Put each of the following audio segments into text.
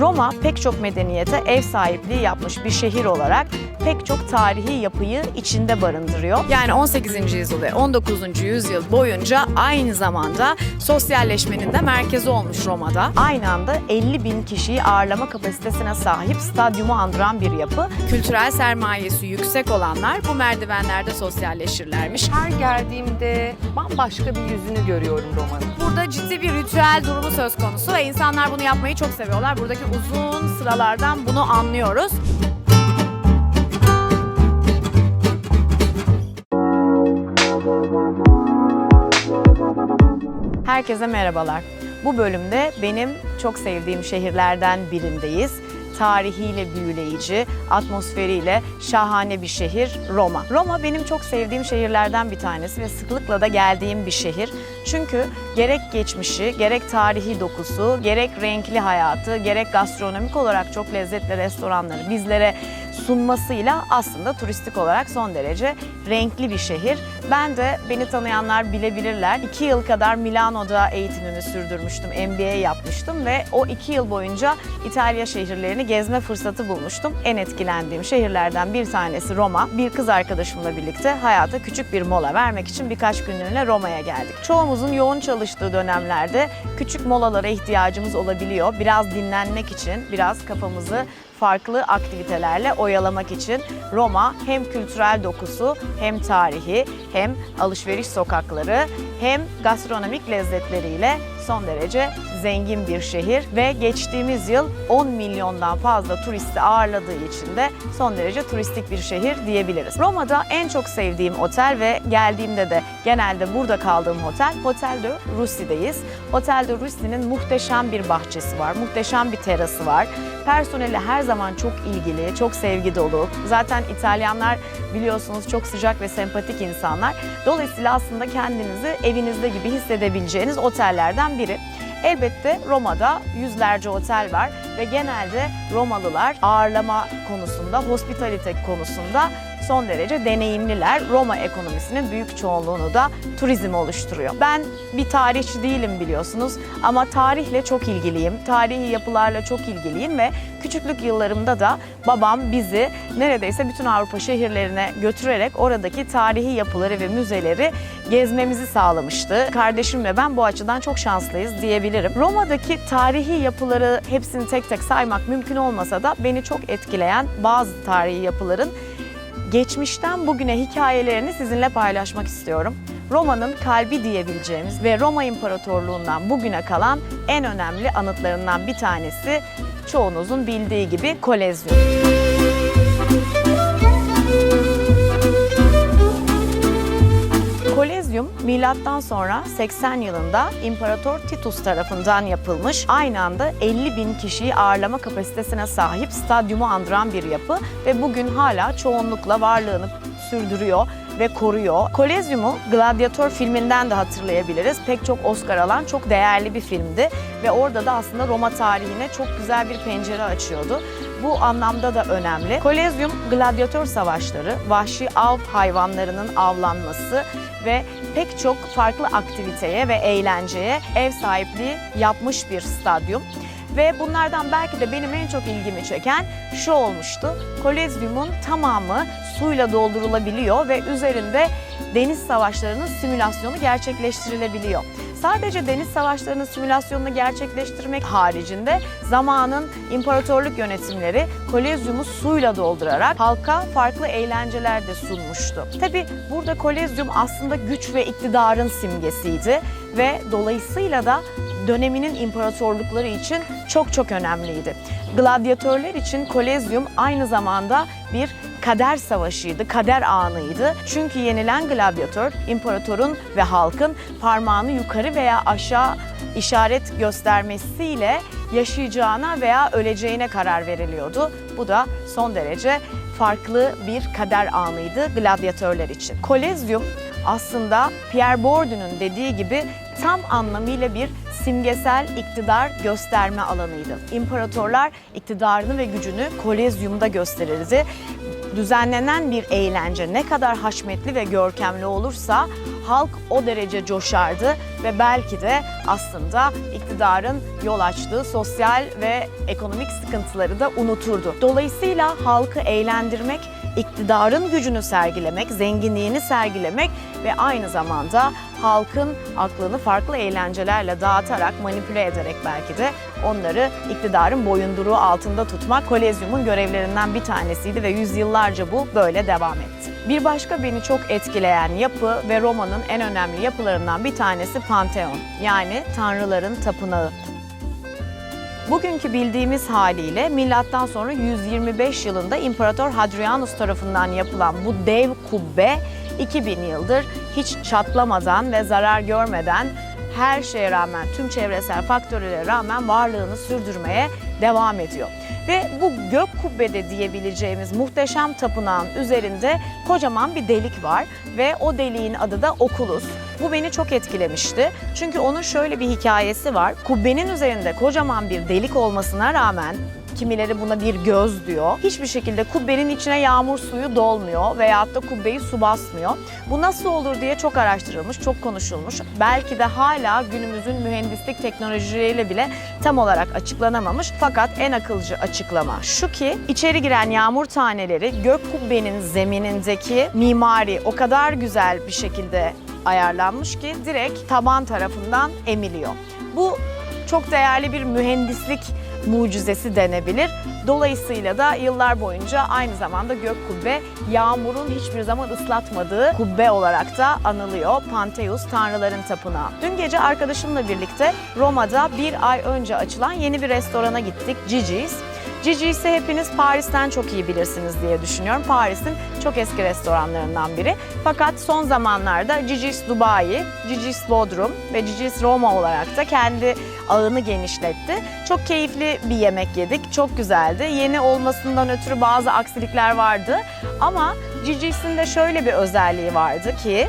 Roma pek çok medeniyete ev sahipliği yapmış bir şehir olarak pek çok tarihi yapıyı içinde barındırıyor. Yani 18. yüzyıl ve 19. yüzyıl boyunca aynı zamanda sosyalleşmenin de merkezi olmuş Roma'da. Aynı anda 50 bin kişiyi ağırlama kapasitesine sahip stadyumu andıran bir yapı. Kültürel sermayesi yüksek olanlar bu merdivenlerde sosyalleşirlermiş. Her geldiğimde bambaşka bir yüzünü görüyorum romanın. Burada ciddi bir ritüel durumu söz konusu ve insanlar bunu yapmayı çok seviyorlar. Buradaki uzun sıralardan bunu anlıyoruz. Herkese merhabalar. Bu bölümde benim çok sevdiğim şehirlerden birindeyiz. Tarihiyle büyüleyici, atmosferiyle şahane bir şehir Roma. Roma benim çok sevdiğim şehirlerden bir tanesi ve sıklıkla da geldiğim bir şehir. Çünkü gerek geçmişi, gerek tarihi dokusu, gerek renkli hayatı, gerek gastronomik olarak çok lezzetli restoranları bizlere sunmasıyla aslında turistik olarak son derece renkli bir şehir. Ben de beni tanıyanlar bilebilirler. İki yıl kadar Milano'da eğitimimi sürdürmüştüm, MBA yapmıştım ve o iki yıl boyunca İtalya şehirlerini gezme fırsatı bulmuştum. En etkilendiğim şehirlerden bir tanesi Roma. Bir kız arkadaşımla birlikte hayata küçük bir mola vermek için birkaç günlüğüne Roma'ya geldik. Çoğumuzun yoğun çalıştığı dönemlerde küçük molalara ihtiyacımız olabiliyor. Biraz dinlenmek için, biraz kafamızı farklı aktivitelerle oyalamak için Roma hem kültürel dokusu hem tarihi hem alışveriş sokakları hem gastronomik lezzetleriyle son derece zengin bir şehir ve geçtiğimiz yıl 10 milyondan fazla turisti ağırladığı için de son derece turistik bir şehir diyebiliriz. Roma'da en çok sevdiğim otel ve geldiğimde de genelde burada kaldığım otel Hotel de Russi'deyiz. Hotel de Russi'nin muhteşem bir bahçesi var, muhteşem bir terası var. Personeli her zaman çok ilgili, çok sevgi dolu. Zaten İtalyanlar biliyorsunuz çok sıcak ve sempatik insanlar. Dolayısıyla aslında kendinizi evinizde gibi hissedebileceğiniz otellerden biri. Elbette Roma'da yüzlerce otel var ve genelde Romalılar ağırlama konusunda, hospitalite konusunda son derece deneyimliler. Roma ekonomisinin büyük çoğunluğunu da turizm oluşturuyor. Ben bir tarihçi değilim biliyorsunuz ama tarihle çok ilgiliyim. Tarihi yapılarla çok ilgiliyim ve küçüklük yıllarımda da babam bizi neredeyse bütün Avrupa şehirlerine götürerek oradaki tarihi yapıları ve müzeleri gezmemizi sağlamıştı. Kardeşim ve ben bu açıdan çok şanslıyız diyebilirim. Roma'daki tarihi yapıları hepsini tek tek saymak mümkün olmasa da beni çok etkileyen bazı tarihi yapıların geçmişten bugüne hikayelerini sizinle paylaşmak istiyorum. Roma'nın kalbi diyebileceğimiz ve Roma İmparatorluğundan bugüne kalan en önemli anıtlarından bir tanesi çoğunuzun bildiği gibi Kolezyum. Kolezyum milattan sonra 80 yılında İmparator Titus tarafından yapılmış aynı anda 50 bin kişiyi ağırlama kapasitesine sahip stadyumu andıran bir yapı ve bugün hala çoğunlukla varlığını sürdürüyor ve koruyor. Kolezyum'u Gladiator filminden de hatırlayabiliriz. Pek çok Oscar alan çok değerli bir filmdi ve orada da aslında Roma tarihine çok güzel bir pencere açıyordu. Bu anlamda da önemli. Kolezyum gladyatör savaşları, vahşi av hayvanlarının avlanması ve pek çok farklı aktiviteye ve eğlenceye ev sahipliği yapmış bir stadyum. Ve bunlardan belki de benim en çok ilgimi çeken şu olmuştu. Kolezyumun tamamı suyla doldurulabiliyor ve üzerinde deniz savaşlarının simülasyonu gerçekleştirilebiliyor. Sadece deniz savaşlarının simülasyonunu gerçekleştirmek haricinde zamanın imparatorluk yönetimleri Kolezyum'u suyla doldurarak halka farklı eğlenceler de sunmuştu. Tabi burada Kolezyum aslında güç ve iktidarın simgesiydi ve dolayısıyla da döneminin imparatorlukları için çok çok önemliydi. Gladyatörler için Kolezyum aynı zamanda bir kader savaşıydı, kader anıydı. Çünkü yenilen gladyatör imparatorun ve halkın parmağını yukarı veya aşağı işaret göstermesiyle yaşayacağına veya öleceğine karar veriliyordu. Bu da son derece farklı bir kader anıydı gladyatörler için. Kolezyum aslında Pierre Bourdieu'nun dediği gibi tam anlamıyla bir simgesel iktidar gösterme alanıydı. İmparatorlar iktidarını ve gücünü Kolezyum'da gösterirdi. Düzenlenen bir eğlence ne kadar haşmetli ve görkemli olursa halk o derece coşardı ve belki de aslında iktidarın yol açtığı sosyal ve ekonomik sıkıntıları da unuturdu. Dolayısıyla halkı eğlendirmek, iktidarın gücünü sergilemek, zenginliğini sergilemek ve aynı zamanda halkın aklını farklı eğlencelerle dağıtarak, manipüle ederek belki de onları iktidarın boyunduruğu altında tutmak Kolezyum'un görevlerinden bir tanesiydi ve yüzyıllarca bu böyle devam etti. Bir başka beni çok etkileyen yapı ve Roma'nın en önemli yapılarından bir tanesi Pantheon yani tanrıların tapınağı. Bugünkü bildiğimiz haliyle milattan sonra 125 yılında İmparator Hadrianus tarafından yapılan bu dev kubbe 2000 yıldır hiç çatlamadan ve zarar görmeden her şeye rağmen, tüm çevresel faktörlere rağmen varlığını sürdürmeye devam ediyor. Ve bu gök kubbede diyebileceğimiz muhteşem tapınağın üzerinde kocaman bir delik var ve o deliğin adı da Oculus. Bu beni çok etkilemişti. Çünkü onun şöyle bir hikayesi var. Kubbenin üzerinde kocaman bir delik olmasına rağmen Kimileri buna bir göz diyor. Hiçbir şekilde kubbenin içine yağmur suyu dolmuyor veyahut da kubbeyi su basmıyor. Bu nasıl olur diye çok araştırılmış, çok konuşulmuş. Belki de hala günümüzün mühendislik teknolojileriyle bile tam olarak açıklanamamış. Fakat en akılcı açıklama şu ki içeri giren yağmur taneleri gök kubbenin zeminindeki mimari o kadar güzel bir şekilde ayarlanmış ki direkt taban tarafından emiliyor. Bu çok değerli bir mühendislik mucizesi denebilir. Dolayısıyla da yıllar boyunca aynı zamanda gök kubbe yağmurun hiçbir zaman ıslatmadığı kubbe olarak da anılıyor. Pantheus Tanrıların Tapınağı. Dün gece arkadaşımla birlikte Roma'da bir ay önce açılan yeni bir restorana gittik. Gigi's. Gigi's'i hepiniz Paris'ten çok iyi bilirsiniz diye düşünüyorum. Paris'in çok eski restoranlarından biri. Fakat son zamanlarda Gigi's Dubai, Gigi's Bodrum ve Gigi's Roma olarak da kendi ağını genişletti. Çok keyifli bir yemek yedik. Çok güzeldi. Yeni olmasından ötürü bazı aksilikler vardı. Ama Gigi's'in de şöyle bir özelliği vardı ki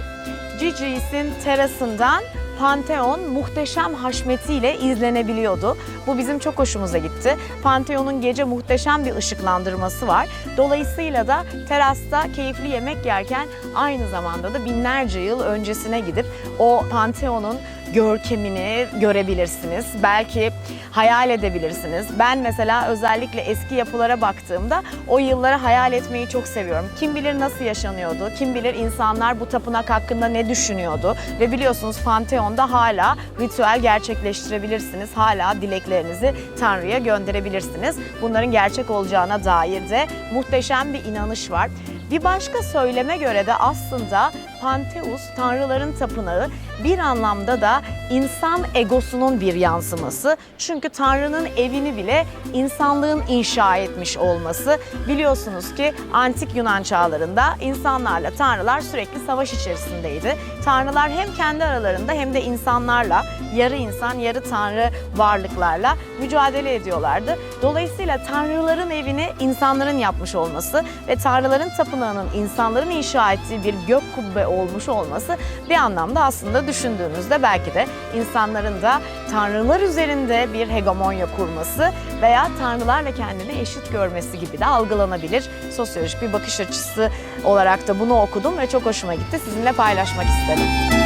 Gigi's'in terasından Pantheon muhteşem haşmetiyle izlenebiliyordu. Bu bizim çok hoşumuza gitti. Pantheon'un gece muhteşem bir ışıklandırması var. Dolayısıyla da terasta keyifli yemek yerken aynı zamanda da binlerce yıl öncesine gidip o Pantheon'un görkemini görebilirsiniz. Belki hayal edebilirsiniz. Ben mesela özellikle eski yapılara baktığımda o yılları hayal etmeyi çok seviyorum. Kim bilir nasıl yaşanıyordu, kim bilir insanlar bu tapınak hakkında ne düşünüyordu ve biliyorsunuz Pantheon'da hala ritüel gerçekleştirebilirsiniz. Hala dileklerinizi Tanrı'ya gönderebilirsiniz. Bunların gerçek olacağına dair de muhteşem bir inanış var. Bir başka söyleme göre de aslında Pantheus, tanrıların tapınağı bir anlamda da insan egosunun bir yansıması. Çünkü Tanrı'nın evini bile insanlığın inşa etmiş olması. Biliyorsunuz ki antik Yunan çağlarında insanlarla tanrılar sürekli savaş içerisindeydi. Tanrılar hem kendi aralarında hem de insanlarla, yarı insan yarı tanrı varlıklarla mücadele ediyorlardı. Dolayısıyla tanrıların evini insanların yapmış olması ve tanrıların tapınağının insanların inşa ettiği bir gök kubbe olmuş olması bir anlamda aslında düşündüğünüzde belki de insanların da tanrılar üzerinde bir hegemonya kurması veya tanrılarla kendini eşit görmesi gibi de algılanabilir. Sosyolojik bir bakış açısı olarak da bunu okudum ve çok hoşuma gitti. Sizinle paylaşmak istedim.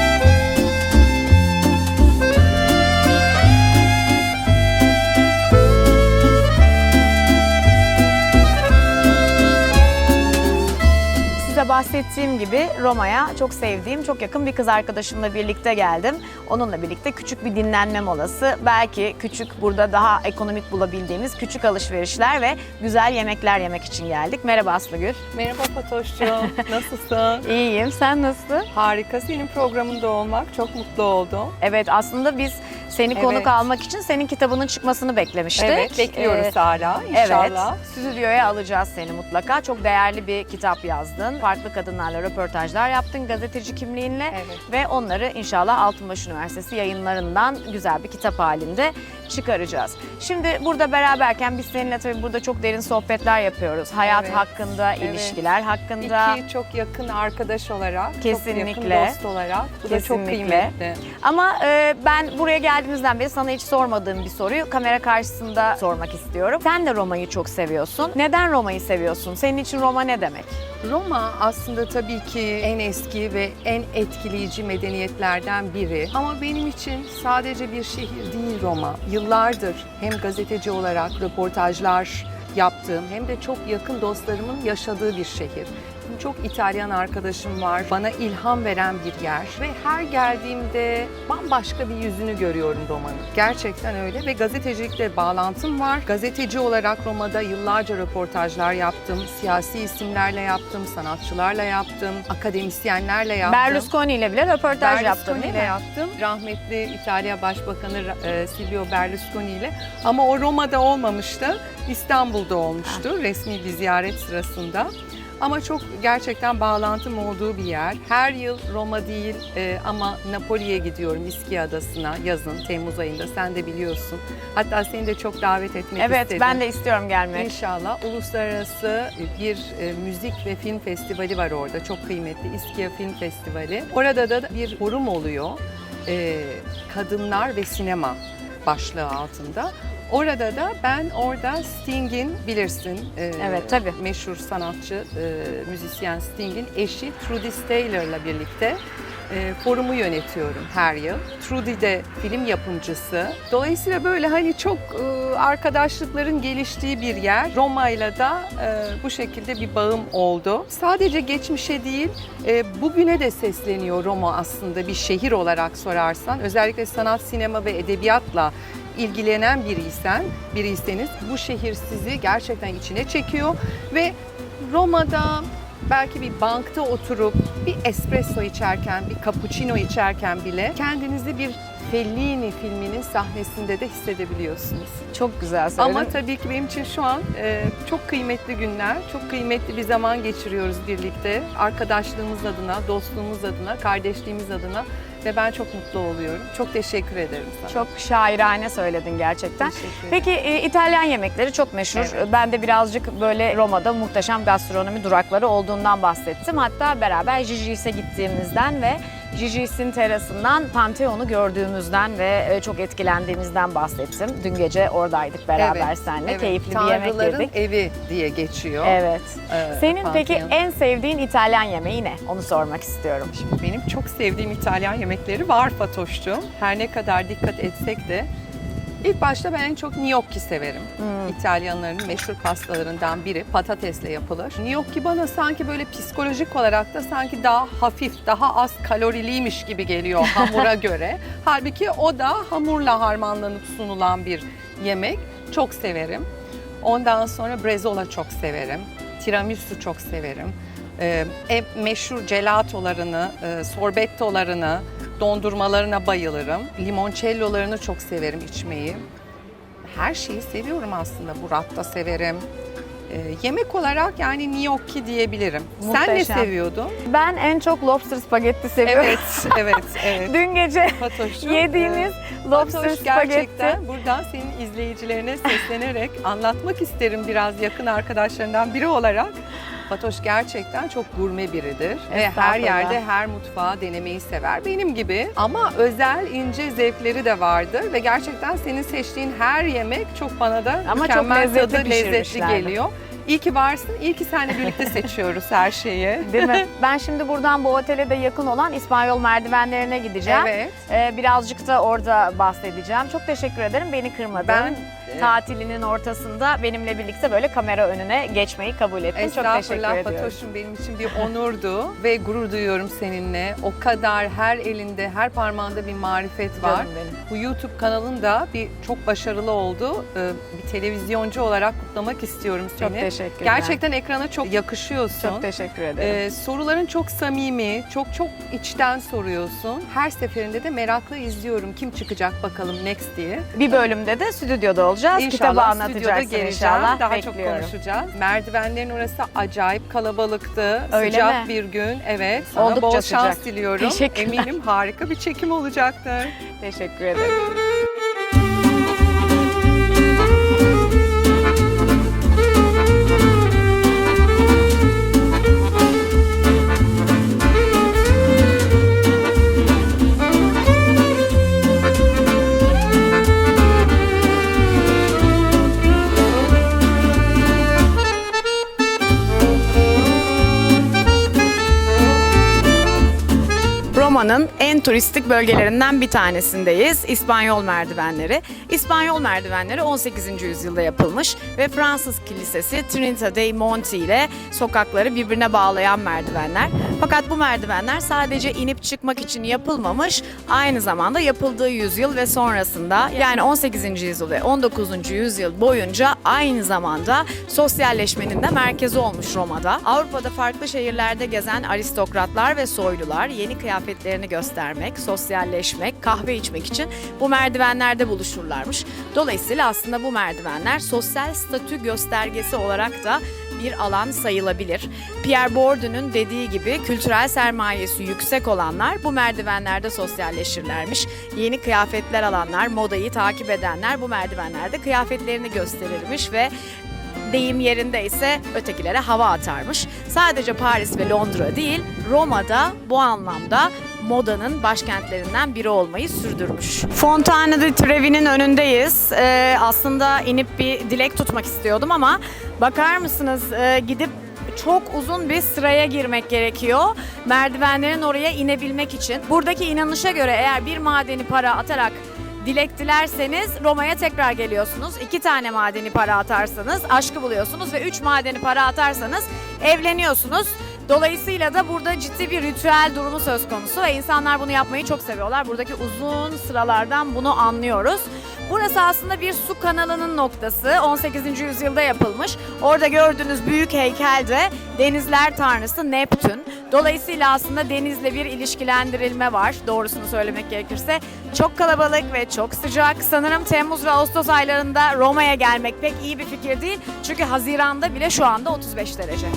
Bahsettiğim gibi Roma'ya çok sevdiğim, çok yakın bir kız arkadaşımla birlikte geldim. Onunla birlikte küçük bir dinlenme molası. Belki küçük burada daha ekonomik bulabildiğimiz küçük alışverişler ve güzel yemekler yemek için geldik. Merhaba Aslıgül. Merhaba Fatoş'cuğum. Nasılsın? İyiyim. Sen nasılsın? Harika. Senin programında olmak çok mutlu oldum. Evet aslında biz seni Evet. konuk almak için senin kitabının çıkmasını beklemiştik. Evet, bekliyoruz Ee, hala Evet, inşallah. stüdyoya alacağız seni mutlaka. Çok değerli bir kitap yazdın. Farklı kadınlarla röportajlar yaptın gazeteci kimliğinle. Evet. Ve onları inşallah Altınbaş Üniversitesi yayınlarından güzel bir kitap halinde çıkaracağız. Şimdi burada beraberken biz seninle tabii burada çok derin sohbetler yapıyoruz. Hayat Evet, hakkında, evet. ilişkiler hakkında. İki çok yakın arkadaş olarak, çok Kesinlikle. yakın dost olarak. Bu da çok Kesinlikle. kıymetli. Ama e, ben buraya geldiğimizden beri sana hiç sormadığım bir soruyu kamera karşısında sormak istiyorum. Sen de Roma'yı çok seviyorsun. Neden Roma'yı seviyorsun? Senin için Roma ne demek? Roma aslında tabii ki en eski ve en etkileyici medeniyetlerden biri. Ama benim için sadece bir şehir değil Roma. Yıllardır hem gazeteci olarak röportajlar yaptığım hem de çok yakın dostlarımın yaşadığı bir şehir. Çok İtalyan arkadaşım var. Bana ilham veren bir yer ve her geldiğimde bambaşka bir yüzünü görüyorum Roma'nın. Gerçekten öyle ve gazetecilikle bağlantım var. Gazeteci olarak Roma'da yıllarca röportajlar yaptım. Siyasi isimlerle yaptım, sanatçılarla yaptım, akademisyenlerle yaptım. Berlusconi ile bile röportaj Berlusconi değil mi? yaptım. Rahmetli İtalya Başbakanı e, Silvio Berlusconi ile. Ama o Roma'da olmamıştı. İstanbul'da olmuştu resmi bir ziyaret sırasında. Ama çok gerçekten bağlantım olduğu bir yer. Her yıl Roma değil e, ama Napoli'ye gidiyorum İski Adası'na yazın Temmuz ayında sen de biliyorsun. Hatta seni de çok davet etmek Evet istedim. ben de istiyorum gelmek. İnşallah uluslararası bir e, müzik ve film festivali var orada. Çok kıymetli İskia Film Festivali. Orada da bir forum oluyor. E, kadınlar ve sinema başlığı altında. Orada da ben orada Sting'in bilirsin e, Evet, tabii. meşhur sanatçı, e, müzisyen Sting'in eşi Trudy Taylor'la birlikte e, forumu yönetiyorum her yıl. Trudy de film yapımcısı. Dolayısıyla böyle hani çok e, arkadaşlıkların geliştiği bir yer. Roma'yla da e, bu şekilde bir bağım oldu. Sadece geçmişe değil, e, bugüne de sesleniyor Roma aslında bir şehir olarak sorarsan. Özellikle sanat, sinema ve edebiyatla ilgilenen biriysen, biriyseniz bu şehir sizi gerçekten içine çekiyor ve Roma'da belki bir bankta oturup bir espresso içerken, bir cappuccino içerken bile kendinizi bir Fellini filminin sahnesinde de hissedebiliyorsunuz. Çok güzel söyledin. Ama tabii ki benim için şu an e, çok kıymetli günler, çok kıymetli bir zaman geçiriyoruz birlikte. Arkadaşlığımız adına, dostluğumuz adına, kardeşliğimiz adına ve ben çok mutlu oluyorum. Çok teşekkür ederim sana. Çok şairane söyledin gerçekten. Peki e, İtalyan yemekleri çok meşhur. Evet. Ben de birazcık böyle Roma'da muhteşem gastronomi durakları olduğundan bahsettim. Hatta beraber Gigi's'e gittiğimizden ve Gigi's'in terasından Pantheon'u gördüğümüzden ve e, çok etkilendiğimizden bahsettim. Dün gece oradaydık beraber Evet, seninle. evet. Keyifli bir yemek Tanrıların yedik. evi diye geçiyor. Evet. Ee, Senin peki Pantheon. en sevdiğin İtalyan yemeği ne? Onu sormak istiyorum. Şimdi benim çok sevdiğim İtalyan yemekleri var Fatoş'cum. Her ne kadar dikkat etsek de ilk başta ben en çok gnocchi severim. Hmm. İtalyanların meşhur pastalarından biri patatesle yapılır. Gnocchi bana sanki böyle psikolojik olarak da sanki daha hafif, daha az kaloriliymiş gibi geliyor hamura göre. Halbuki o da hamurla harmanlanıp sunulan bir yemek. Çok severim. Ondan sonra brezola çok severim. Tiramisu çok severim. Ee, ev meşhur gelatolarını, e, sorbettolarını, dondurmalarına bayılırım. Limoncellolarını çok severim içmeyi. Her şeyi seviyorum aslında. Burrata severim. Ee, yemek olarak yani gnocchi diyebilirim. Sen ne Muhteşem. seviyordun? Ben en çok lobster spagetti seviyorum. Evet, evet, evet. Dün gece Fatoş'um, yediğimiz e, lobster Fatoş spagetti. gerçekten buradan senin izleyicilerine seslenerek anlatmak isterim biraz yakın arkadaşlarından biri olarak. Fatoş gerçekten çok gurme biridir ve her yerde her mutfağı denemeyi sever. Benim gibi ama özel ince zevkleri de vardır ve gerçekten senin seçtiğin her yemek çok bana da Ama çok mükemmel lezzetli tadı, lezzetli geliyor. İyi ki varsın, iyi ki seninle birlikte seçiyoruz her şeyi. Değil mi? Ben şimdi buradan bu otele de yakın olan İspanyol merdivenlerine gideceğim. Evet. Ee, birazcık da orada bahsedeceğim. Çok teşekkür ederim beni kırmadın. Ben Tatilinin ortasında benimle birlikte böyle kamera önüne geçmeyi kabul ettin. Çok teşekkür Estağfurullah ediyorum. Fatoş'um benim için bir onurdu ve gurur duyuyorum seninle. O kadar her elinde, her parmağında bir marifet var. Canım benim. Bu YouTube kanalında bir çok başarılı oldu. Ee, Bir televizyoncu olarak kutlamak istiyorum seni. Çok teşekkürler. Gerçekten ekrana çok yakışıyorsun. Çok teşekkür ederim. Ee, soruların çok samimi, çok çok içten soruyorsun. Her seferinde de merakla izliyorum. Kim çıkacak bakalım next diye. bir bölümde de stüdyoda olacağız. Kitabı İnşallah stüdyoda anlatacaksın geleceğim. inşallah. Daha Bekliyorum. çok konuşacağız. Merdivenlerin orası acayip kalabalıktı. Öyle sıcak mi? bir gün. Evet. Sana Oldukça bol şans sıcak. diliyorum. Teşekkürler. Eminim harika bir çekim olacaktır. Teşekkür ederim. Roma'nın en turistik bölgelerinden bir tanesindeyiz. İspanyol merdivenleri. İspanyol merdivenleri 18. yüzyılda yapılmış ve Fransız kilisesi Trinita dei Monti ile sokakları birbirine bağlayan merdivenler. Fakat bu merdivenler sadece inip çıkmak için yapılmamış, aynı zamanda yapıldığı yüzyıl ve sonrasında yani 18. yüzyıl ve 19. yüzyıl boyunca aynı zamanda sosyalleşmenin de merkezi olmuş Roma'da. Avrupa'da farklı şehirlerde gezen aristokratlar ve soylular yeni kıyafetlerini göstermek, sosyalleşmek, kahve içmek için bu merdivenlerde buluşurlarmış. Dolayısıyla aslında bu merdivenler sosyal statü göstergesi olarak da bir alan sayılabilir. Pierre Bourdieu'nun dediği gibi kültürel sermayesi yüksek olanlar bu merdivenlerde sosyalleşirlermiş. Yeni kıyafetler alanlar, modayı takip edenler bu merdivenlerde kıyafetlerini gösterirmiş ve deyim yerinde ise ötekilere hava atarmış. Sadece Paris ve Londra değil, Roma'da bu anlamda modanın başkentlerinden biri olmayı sürdürmüş. Fontana di Trevi'nin önündeyiz. Ee, aslında inip bir dilek tutmak istiyordum ama bakar mısınız e, gidip çok uzun bir sıraya girmek gerekiyor. Merdivenlerin oraya inebilmek için. Buradaki inanışa göre eğer bir madeni para atarak dilek dilerseniz Roma'ya tekrar geliyorsunuz. İki tane madeni para atarsanız aşkı buluyorsunuz ve üç madeni para atarsanız evleniyorsunuz. Dolayısıyla da burada ciddi bir ritüel durumu söz konusu ve insanlar bunu yapmayı çok seviyorlar. Buradaki uzun sıralardan bunu anlıyoruz. Burası aslında bir su kanalının noktası. 18. yüzyılda yapılmış. Orada gördüğünüz büyük heykel de denizler tanrısı Neptün. Dolayısıyla aslında denizle bir ilişkilendirilme var. Doğrusunu söylemek gerekirse. Çok kalabalık ve çok sıcak. Sanırım Temmuz ve Ağustos aylarında Roma'ya gelmek pek iyi bir fikir değil. Çünkü Haziran'da bile şu anda 35 derece.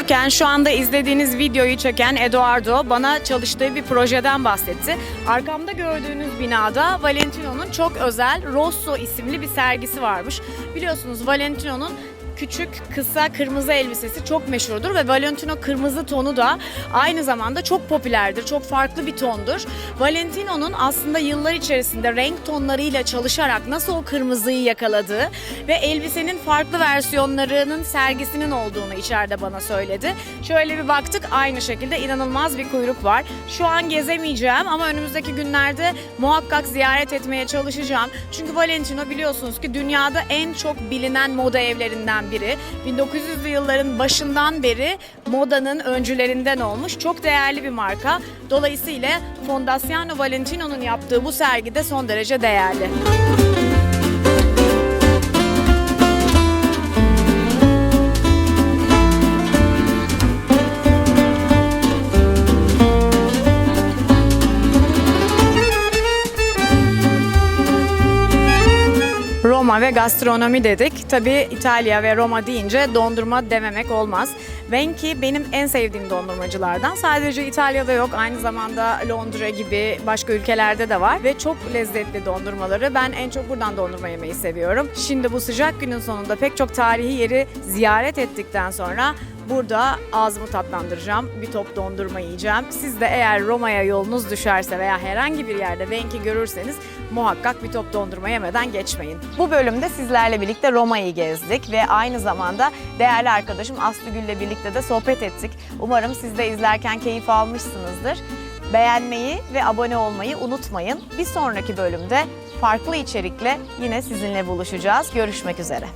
Yürürken şu anda izlediğiniz videoyu çeken Eduardo bana çalıştığı bir projeden bahsetti. Arkamda gördüğünüz binada Valentino'nun çok özel Rosso isimli bir sergisi varmış. Biliyorsunuz Valentino'nun küçük, kısa, kırmızı elbisesi çok meşhurdur ve Valentino kırmızı tonu da aynı zamanda çok popülerdir. Çok farklı bir tondur. Valentino'nun aslında yıllar içerisinde renk tonlarıyla çalışarak nasıl o kırmızıyı yakaladığı ve elbisenin farklı versiyonlarının sergisinin olduğunu içeride bana söyledi. Şöyle bir baktık aynı şekilde inanılmaz bir kuyruk var. Şu an gezemeyeceğim ama önümüzdeki günlerde muhakkak ziyaret etmeye çalışacağım. Çünkü Valentino biliyorsunuz ki dünyada en çok bilinen moda evlerinden biri. 1900'lü yılların başından beri modanın öncülerinden olmuş çok değerli bir marka. Dolayısıyla Fondazione Valentino'nun yaptığı bu sergi de son derece değerli. Roma ve gastronomi dedik. Tabii İtalya ve Roma deyince dondurma dememek olmaz. Venki benim en sevdiğim dondurmacılardan. Sadece İtalya'da yok, aynı zamanda Londra gibi başka ülkelerde de var ve çok lezzetli dondurmaları. Ben en çok buradan dondurma yemeyi seviyorum. Şimdi bu sıcak günün sonunda pek çok tarihi yeri ziyaret ettikten sonra Burada ağzımı tatlandıracağım. Bir top dondurma yiyeceğim. Siz de eğer Roma'ya yolunuz düşerse veya herhangi bir yerde Venki görürseniz muhakkak bir top dondurma yemeden geçmeyin. Bu bölümde sizlerle birlikte Roma'yı gezdik ve aynı zamanda değerli arkadaşım Aslı Gül'le birlikte de sohbet ettik. Umarım siz de izlerken keyif almışsınızdır. Beğenmeyi ve abone olmayı unutmayın. Bir sonraki bölümde farklı içerikle yine sizinle buluşacağız. Görüşmek üzere.